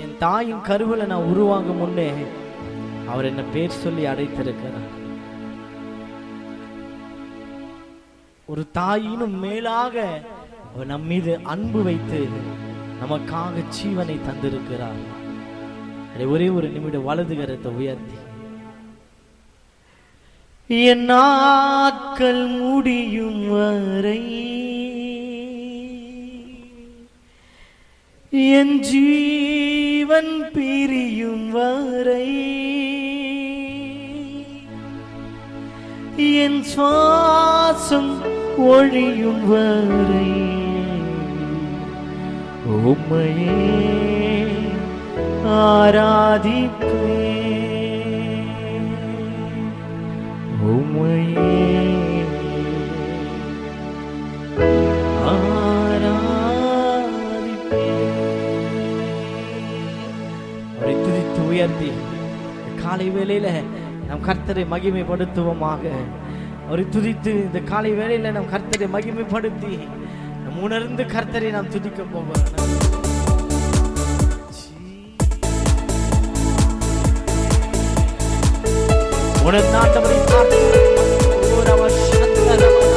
என் தாயின் கருவில் நான் உருவாகும் முன்னே அவர் என்ன பேர் சொல்லி அடைத்திருக்கிறார். ஒரு தாயினும் மேலாக அவர் நம் மீது அன்பு வைத்து நமக்காக ஜீவனை தந்திருக்கிறார். அதை ஒரே ஒரு நிமிடம் வலது கரத்தை உயர்த்தி. என் நாட்கள் முடியும் வரை என் ஜீவன் பிரியும் வரை என் சுவாசம் ஒழியும் வரை. உம்மையே ஆராதிப்பேன். காலை வேளையில நம் கர்த்தரை மகிமைப்படுத்துவோமாக. அவரை துதித்து இந்த காலை வேளையில நம் கர்த்தரை மகிமைப்படுத்தி நம் உணர்ந்து கர்த்தரை நாம் துதிக்க போவோம் உணர்ந்தாண்டவரை பார்த்து ஓரவ சந்தரவன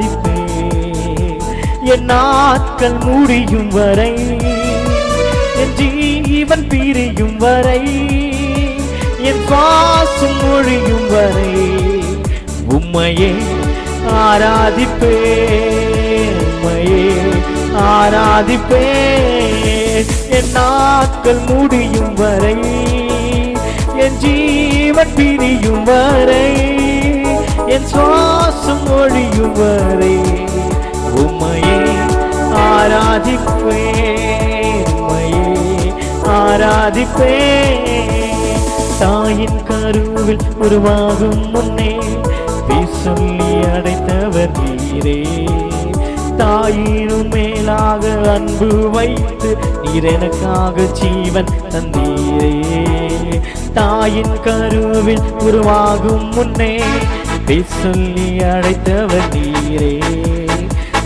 ஆராதிப்பேன் என் நாட்கள் முடியும் வரை என் ஜீவன் பிரியும் வரை என் சுவாசம் மொழியும் வரை உம்மையே ஆராதிப்பேன் உம்மையே ஆராதிப்பேன். என் நாட்கள் முடியும் வரை என் ஜீவன் பிரியும் வரை என் சுவாசம் ஒழியும் வரை உம்மையே ஆராதிப்பேன் உம்மையே ஆராதிப்பேன். தாயின் கருவில் உருவாகும் முன்னே நீ சொல்லி அடைத்தவர் நீரே. தாயினும் மேலாக அன்பு வைத்து நீர் எனக்காக ஜீவன் தந்தீரே தாயின் கருவில் உருவாகும் முன்னே பேர் சொல்லி அழைத்தவர் நீரே.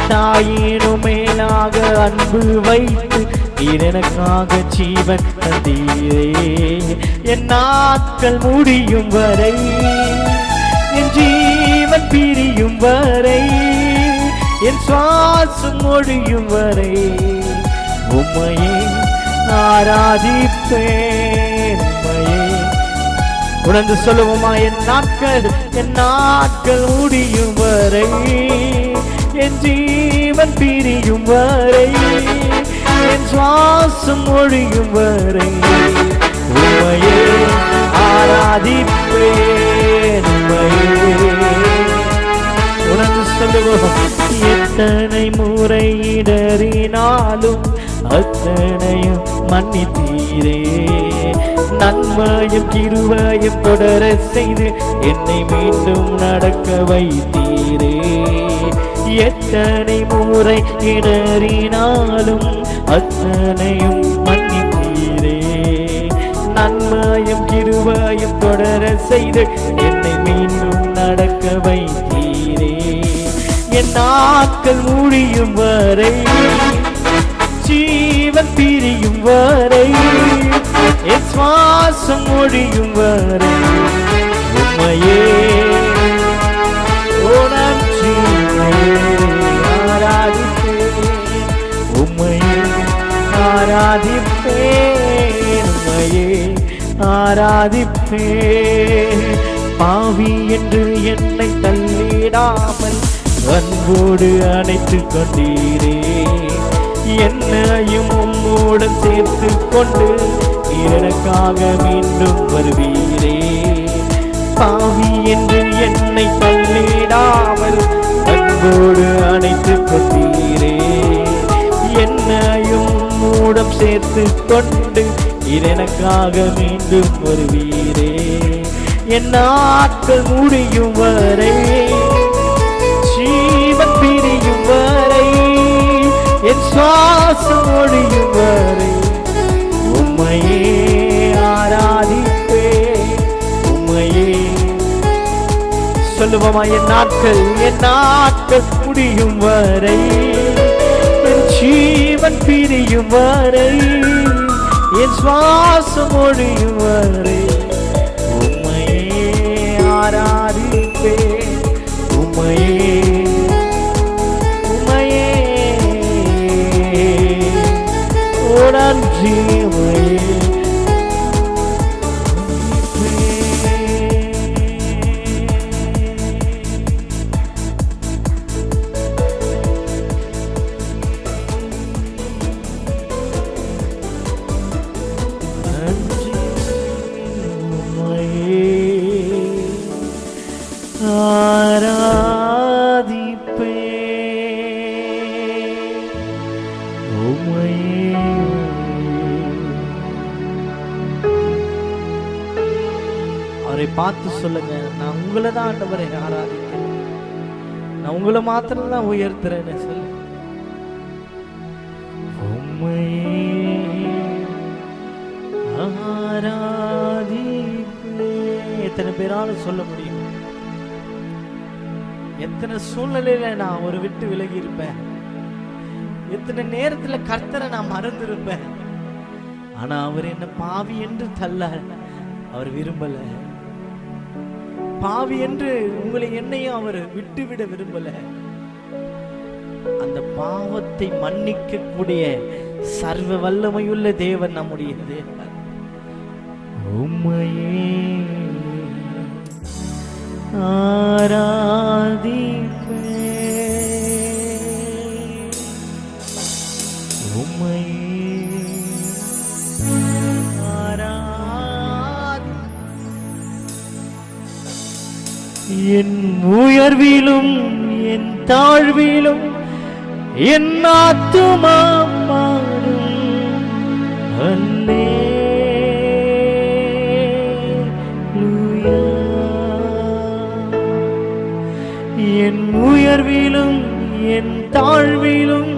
தாயினும் மேலாக அன்பு வைத்து நீர் எனக்காக ஜீவன் தந்தீரே. என் நாட்கள் முடியும் வரை என் ஜீவன் பிரியும் வரை என் சுவாசம் ஒழியும் வரை உம்மையே ஆராதிப்பேன். உணர்ந்து சொல்லுவோமா என் நாட்கள் என் நாட்கள் முடியும் வரை என் ஜீவன் பிரியும் வரை என் சுவாசம் ஒழியும் வரை உண்மையே ஆராதிப்பேன் உணர்ந்து சொல்லுவோம் எத்தனை முறையிடறினாலும் அத்தனையும் மன்னித்தீரே. நன்மாயம் கிருவாயம் தொடர செய்து என்னை மீண்டும் நடக்க வைத்தீரே. எத்தனை முறை இடறினாலும் அத்தனையும் மன்னித்தீரே. நன்மாயம் கிருவாயம் தொடர செய்து என்னை மீண்டும் நடக்க வைத்தீரே. என் நாட்கள் முடியும் வரை ஜீவன் பிரியும் வரை சுவாசம் ஒழியும் வரை உண்மையே உணர்ச்சி ஆராதிப்பேன். உம்மையே ஆராதிப்பேன். உண்மையே ஆராதிப்பேன். பாவி என்று என்னை தள்ளிடாமல் அன்போடு அணைத்து கொண்டீரே. என்னையும் உம்மோடு சேர்த்து கொண்டு எனக்காக மீண்டும் வருவீரே. பாவி என்று என்னை தள்ளிடாமல் அன்போடு அணைத்து கொண்டீரே. என்னையும் மூடம் சேர்த்து கொண்டு இதனக்காக மீண்டும் வருவீரே. என் நாட்கள் முடியும் வரை ஜீவன் பிரியும் வரை என் சுவாசம் ஒழியும் வரை உம்மையே ஆராதிப்பே உம்மையே. சொல்லுவோமா என் நாட்கள் என் நாட்கள் முடியும் வரை. என் ஜீவன் பிரியும் வரை. என் சுவாசம் ஒழியும் வரை. உம்மையே ஆராதிப்பே உம்மையே that I'm ஆண்டவரை ஆராதிக்கிறேன். நான் உங்களை மாத்திரம் தான் உயர்த்துறேன்னு சொல்லு. உம்மையே எத்தனை பேரால சொல்ல முடியும். எத்தனை சூழ்நிலையில நான் ஒரு விட்டு விலகி இருப்பேன் எத்தனை நேரத்துல கர்த்தரை நான் மறந்திருப்பேன். ஆனா அவர் என்ன பாவி என்று தள்ள அவர் விரும்பல. பாவி என்று உங்களை என்னையும் அவர் விட்டுவிட விரும்பல. அந்த பாவத்தை மன்னிக்க கூடிய சர்வ வல்லமையுள்ள தேவன் நம்முடைய தேவன். உம்மையே ஆராதிப்பேன். உம்மையே என் உயர்விலும் என் தாழ்விலும் என் ஆத்துமா பாடும் அல்லேலூயா. என் உயர்விலும் என் தாழ்விலும்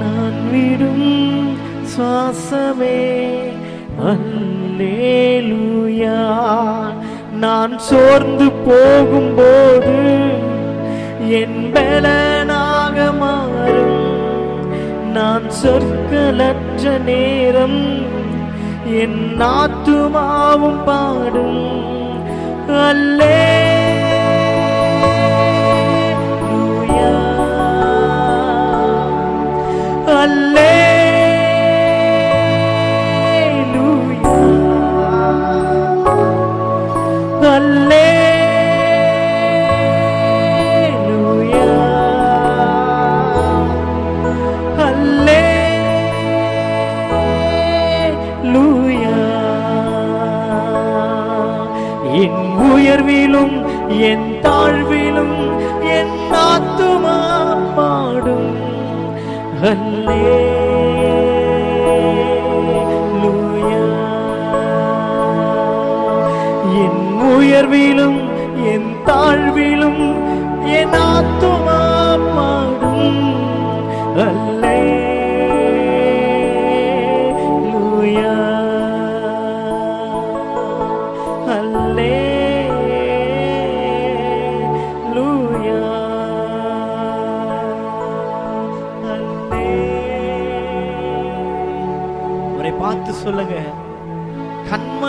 நான் விடும் சுவாசமே. அல்லேலூயா நான் சோர்ந்து போகும்போது என் பலனாக மாறும். நான் சொற்களற்ற நேரம் என் ஆத்துமாவும் பாடும். அல்லே அல்லே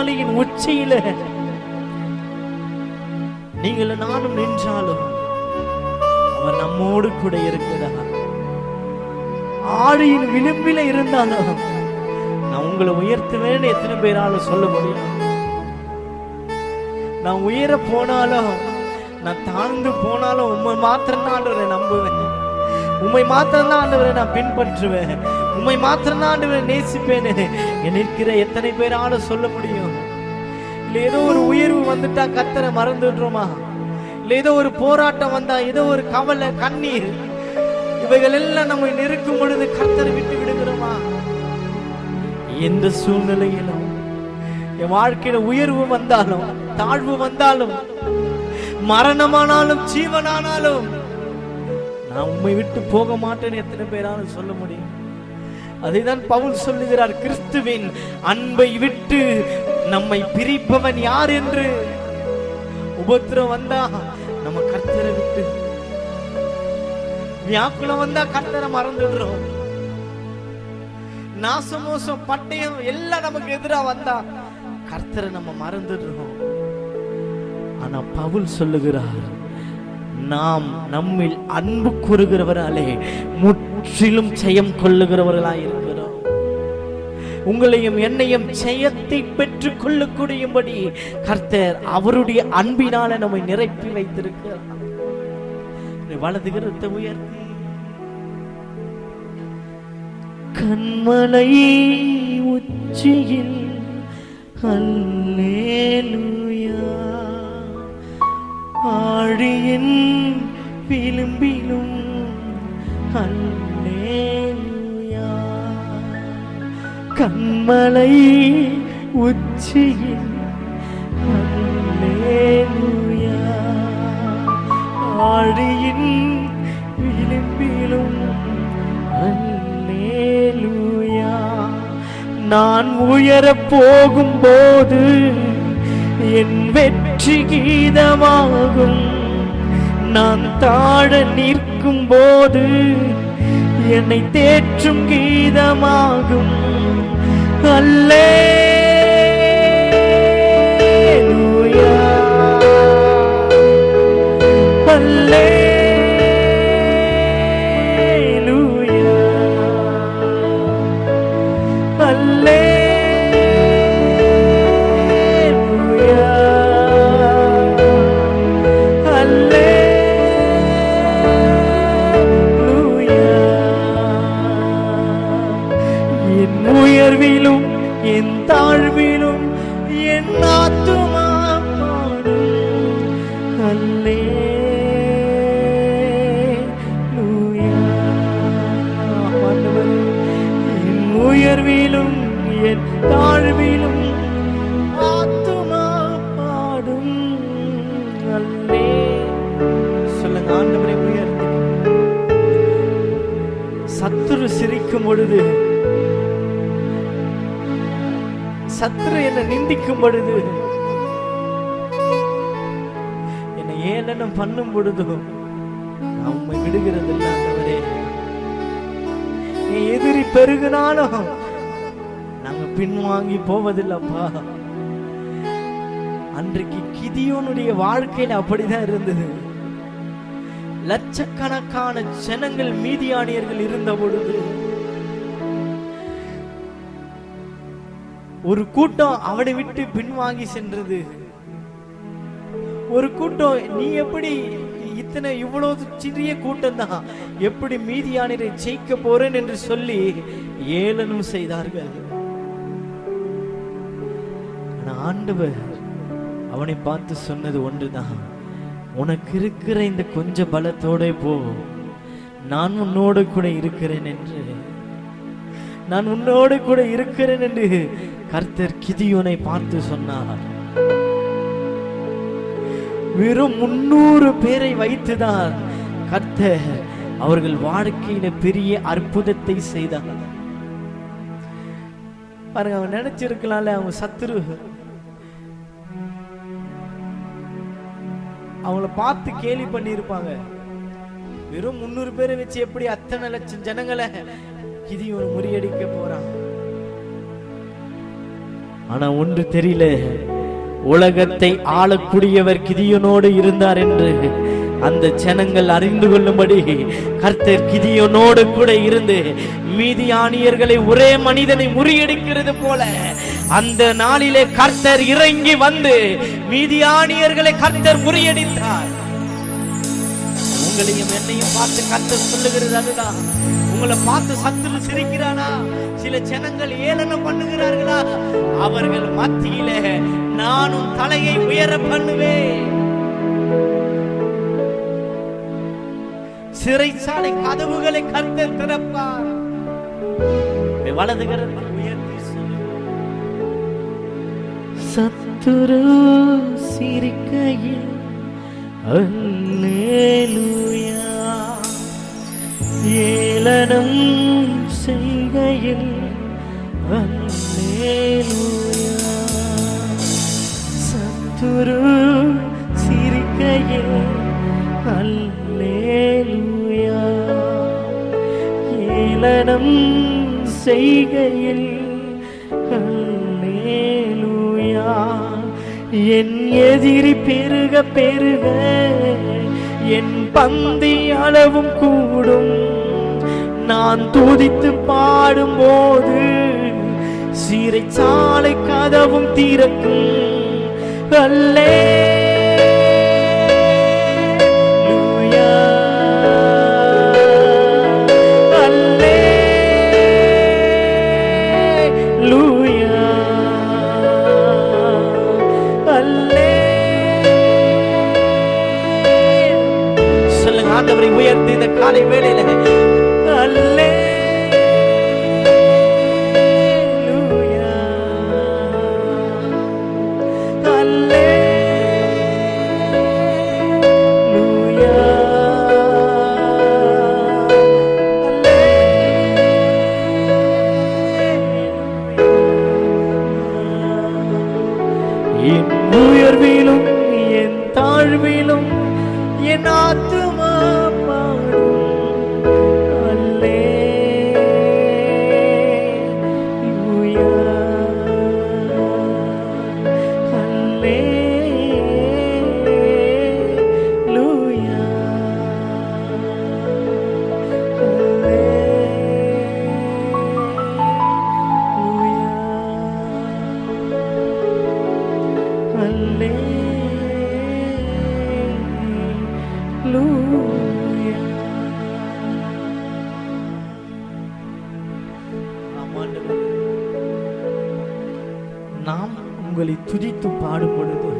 மலையின் உச்சியில. நீங்கள் நானும் நின்றாலும் அவர் நம்மோடு கூட இருக்கிறார். ஆடியின் விளிம்பில இருந்தாலும் நான் உங்களை உயர்த்துவேன்னு எத்தனை பேராலும் சொல்ல முடியும்? நான் உயர போனாலும் நான் தாழ்ந்து போனாலும் உண்மை மாத்திரம்தான் ஆண்டவரை நம்புவேன். உண்மை மாத்திரம்தான் ஆண்டவரை நான் பின்பற்றுவேன். உண்மை மாத்திரம்தான் ஆண்டவரை நேசிப்பேன்னு என் இருக்கிற எத்தனை பேராலும் சொல்ல முடியும்? இல்லை ஏதோ ஒரு உயர்வு வந்துட்டா கத்தரை மறந்துடுறோமா? இல்ல ஏதோ ஒரு போராட்டம் வந்தா ஏதோ ஒரு கவலை கண்ணீர். இவைகள் எல்லாம் நம்மை நெருக்கும் பொழுது கத்தரை விட்டு விடுகிறோமா? எந்த சூழ்நிலையிலும் என் வாழ்க்கையில உயர்வு வந்தாலும் தாழ்வு வந்தாலும் மரணமானாலும் ஜீவனானாலும் நான் உண்மை விட்டு போக மாட்டேன்னு எத்தனை பேராலும் சொல்ல முடியும்? அதைதான் பவுல் சொல்லுகிறார் கிறிஸ்துவின் அன்பை விட்டு நம்மை பிரிப்பவன் யார் என்று உபத்திரம் வந்தா நம்ம கர்த்தரை விட்டு. வியாக்குலம் வந்தா கர்த்தரை மறந்துடுறோம். நாசமோசம் பட்டயம் எல்லாம் நமக்கு எதிரா வந்தா கர்த்தரை நம்ம மறந்துடுறோம். ஆனா பவுல் சொல்லுகிறார் நாம் நம்மில் அன்பு கூறுகிறவராலே முற்றிலும் ஜெயம் கொள்ளுகிறவர்களாய் இருக்கிறோம் உங்களையும் என்னையும் ஜெயத்தை பெற்றுக் கொள்ளக்கூடியபடி கர்த்தர் அவருடைய அன்பினால நம்மை நிரப்பி வைத்திருக்கிறார். வலதுகிறத்தை உயர்த்தி. கண்மலை உச்சியில் அல்லேலூயா. ஆழியின் விளிம்பிலும் அல்ல கண்மலை உச்சியில் ஆழியின் விளிம்பிலும் அல்லேலூயா நான் உயரப் போகும்போது என் வெற்றி கீதமாகும். நான் தாழ நிற்கும் போது என்னை தேற்றும் கீதமாகும். அல்லேலூயா சத்துரு சிரிக்கும் பொழுது சத்துரு என்னை நிந்திக்கும் பொழுது என்னை ஏளனம் பண்ணும் பொழுதும் நான் உண்மை விடுகிறது இல்லை என் எதிரி பெருகினாலும் நாங்க பின்வாங்கி போவதில்லப்பா. அன்றைக்கு கிதியோனுடைய வாழ்க்கையில அப்படிதான் இருந்தது. லட்சக்கணக்கான ஜனங்கள் மீதியானியர்கள் இருந்த பொழுது ஒரு கூட்டம் அவனை விட்டு பின்வாங்கி சென்றது. ஒரு கூட்டம் நீ எப்படி இத்தனை இவ்வளவு சிறிய கூட்டம் தான்? எப்படி மீதியானரை ஜெயிக்க போறேன்? என்று சொல்லி ஏளனம் செய்தார்கள். ஆனா ஆண்டவர் அவனை பார்த்து சொன்னது ஒன்றுதான். உனக்கு இருக்கிற இந்த கொஞ்ச பலத்தோட போ. நான் உன்னோடு கூட இருக்கிறேன் என்று. நான் உன்னோடு கூட இருக்கிறேன் என்று கர்த்தர் கிதியோனை பார்த்து சொன்னார். வெறும் முன்னூறு பேரை வைத்துதான் கர்த்தர் அவர்கள் வாழ்க்கையில பெரிய அற்புதத்தை செய்தார். பாருங்க அவன் நினைச்சிருக்கலாம்ல அவங்க சத்துரு. அவங்கள பார்த்து கேலி பண்ணியிருப்பாங்க. வெறும் முன்னூறு பேரை வச்சு எப்படி அத்தனை லட்சம் ஜனங்களை கிதியோன் முறியடிக்க போறான்? ஆனா ஒன்று தெரியல உலகத்தை ஆளக்கூடியவர் கிதியனோடு இருந்தார் என்று அந்த ஜனங்கள் அறிந்து கொள்ளும்படி கர்த்தர் கிதியனோடு கூட இருந்து மீதியானியர்களை ஒரே மனிதனை முறியடிக்கிறது போல அந்த நாளிலே கர்த்தர் இறங்கி வந்து மீதியானியர்களை கர்த்தர் முறியடித்தார். உங்களையும் என்னையும் பார்த்து கர்த்தர் சொல்லுகிறது அதுதான். உங்களை பார்த்து சத்துரு சிரிக்கிறானா? சில ஜனங்கள் ஏளனம் பண்ணுகிறார்களா? அவர்கள் மத்தியிலே நானும் தலையை உயர பண்ணுவேன். சிறைச்சாலை கதவுகளை கர்த்தர் திறப்பார். வலதுகிறது சத்துரு சிரிக்கையில் அல்லேலூயா. ஏளனம் செய்கையில் அல்லேலூயா. சத்துரு சிரிக்கையில் அல்லேலூயா. ஏளனம் செய்கையில் என் எதிரி பெருக பெருக என் பந்தி அளவும் கூடும். நான் துதித்து பாடும்போது சிறைச்சாலை கதவும் திறக்கும். அல்லே ஆண்டவரை உயர்த்தி இந்த காலை வேளையில. அல்லே அல்லே நாம் உங்களை துதித்து பாடும் பொழுது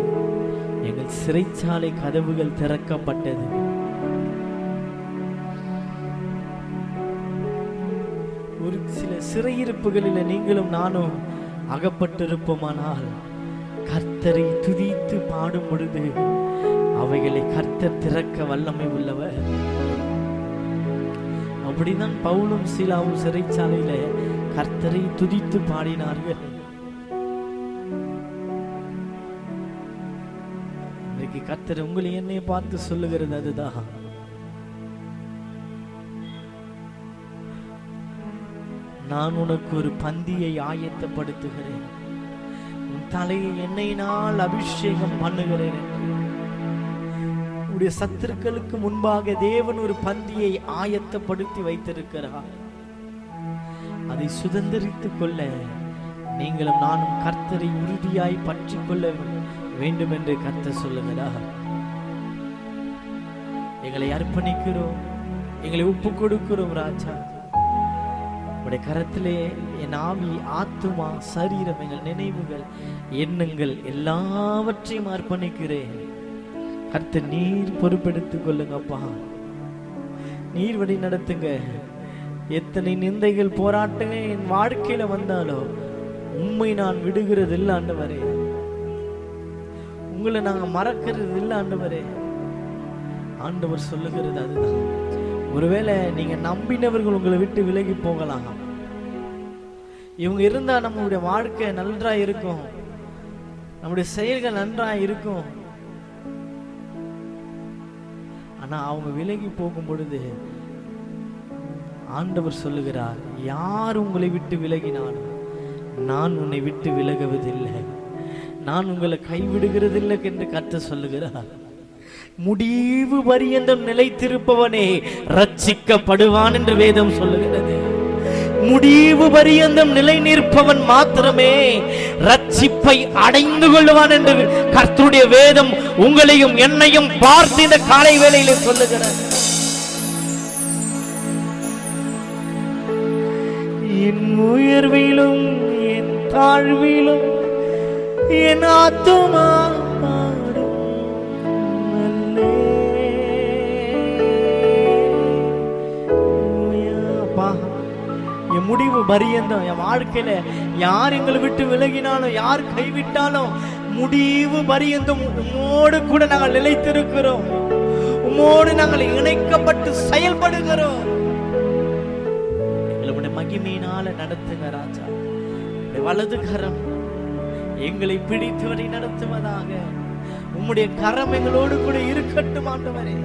எங்கள் சிறைச்சாலை கதவுகள் திறக்கப்பட்டது. ஒரு சில சிறையிருப்புகளில் நீங்களும் நானும் அகப்பட்டிருப்போமானால் கர்த்தரை துதித்து பாடும் பொழுது அவைகளை கர்த்தர் திறக்க வல்லமை உள்ளவர். அப்படிதான் பவுலும் சீலாவும் சிறைச்சாலையில கர்த்தரை துதித்து பாடினார்கள். இன்னைக்கு கர்த்தர் உங்களை என்னை பார்த்து சொல்லுகிறது அதுதான். நான் உனக்கு ஒரு பந்தியை ஆயத்தப்படுத்துகிறேன். தலையை எண்ணெயினால் அபிஷேகம் பண்ணுகிறேன். உடைய சத்துருக்களுக்கு முன்பாக தேவன் ஒரு பந்தியை ஆயத்தப்படுத்தி வைத்திருக்கிறார். அதை சுதந்திரித்துக் கொள்ள நீங்களும் நானும் கர்த்தரை உறுதியாய் பற்றி கொள்ள வேண்டும் என்று கர்த்தர் சொல்லுகிறார். எங்களை அர்ப்பணிக்கிறோம் எங்களை ஒப்பு கொடுக்கிறோம் ராஜா. உடைய கரத்திலே என் ஆவி ஆத்துமா சரீரம் எங்கள் நினைவுகள் எண்ணங்கள் எல்லாவற்றையும் அர்ப்பணிக்கிறேன். கருத்து நீர் பொறுப்பெடுத்துக் கொள்ளுங்கப்பா நீர் வழி நடத்துங்க. எத்தனை நிந்தைகள் போராட்டங்கள் என் வாழ்க்கையில வந்தாலோ உண்மை நான் விடுகிறது இல்லை ஆண்டவரே. உங்களை நாங்க மறக்கிறது இல்லை ஆண்டவரே. ஆண்டவர் சொல்லுகிறது அதுதான். ஒருவேளை நீங்க நம்பினவர்கள் உங்களை விட்டு விலகி போகலாம். இவங்க இருந்தா நம்மளுடைய வாழ்க்கை நன்றா இருக்கும். நம்முடைய செயல்கள் நன்றா இருக்கும். ஆனா அவங்க விலகி போகும் பொழுது ஆண்டவர் சொல்லுகிறார் யார் உங்களை விட்டு விலகினாலும் நான் உன்னை விட்டு விலகுவதில்லை. நான் உங்களை கைவிடுகிறதில்லை என்று கற்று சொல்லுகிறார். முடிவு பரியந்தம் நிலைத்திருப்பவனே ரட்சிக்கப்படுவான் என்று வேதம் சொல்லுகிறது. முடிவு பரியந்தம் நிலை நிற்பவன் மாத்திரமே ரட்சிப்பை அடைந்து கொள்வான் என்று கர்த்தருடைய வேதம் உங்களையும் என்னையும் பார்த்து இந்த காலை வேளையில் சொல்லுகிறார் என் உயர்விலும் என் தாழ்விலும் என் ஆத்துமா பரியந்தம். என் வாழ்க்கையில யார் எங்களை விட்டு விலகினாலும் யார் கைவிட்டாலும் முடிவு பரியந்தம். உம்மோடு கூட நாங்கள் நிலைத்திருக்கிறோம். உம்மோடு நாங்கள் இணைக்கப்பட்டு செயல்படுகிறோம். எங்களுடைய மகிமையினால நடத்துங்க ராஜா. வலது கரம் எங்களை பிடித்து வரை நடத்துவதாக. உம்முடைய கரம் எங்களோடு கூட இருக்கட்டும் ஆண்டவரே.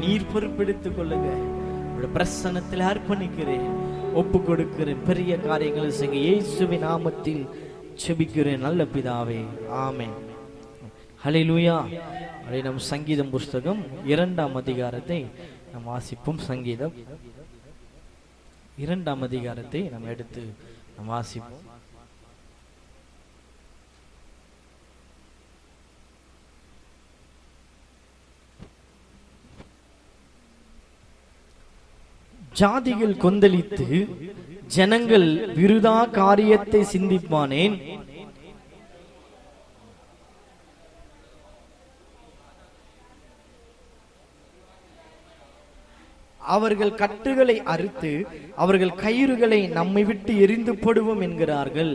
நீர் பொறுப்பெடுத்துக் கொள்ளுங்க. உடைய பிரசன்னத்தில் அர்ப்பணிக்கிறேன். ஒப்பு கொடுக்கிறேன் பெரிய காரியங்களை செய்ய இயேசுவின் நாமத்தில் செபிக்கிறேன். நல்ல பிதாவே. ஆமே ஹலே லூயா அதை நம் சங்கீதம் புஸ்தகம் இரண்டாம் அதிகாரத்தை நாம் வாசிப்போம். சங்கீதம் இரண்டாம் அதிகாரத்தை நாம் எடுத்து நாம் வாசிப்போம். ஜாதிகள் கொந்தளித்து ஜனங்கள் விருதா காரியத்தை சிந்திப்பானேன்? அவர்கள் கட்டுகளை அறுத்து அவர்கள் கயிறுகளை நம்மை விட்டு எரிந்து போடுவோம் என்கிறார்கள்.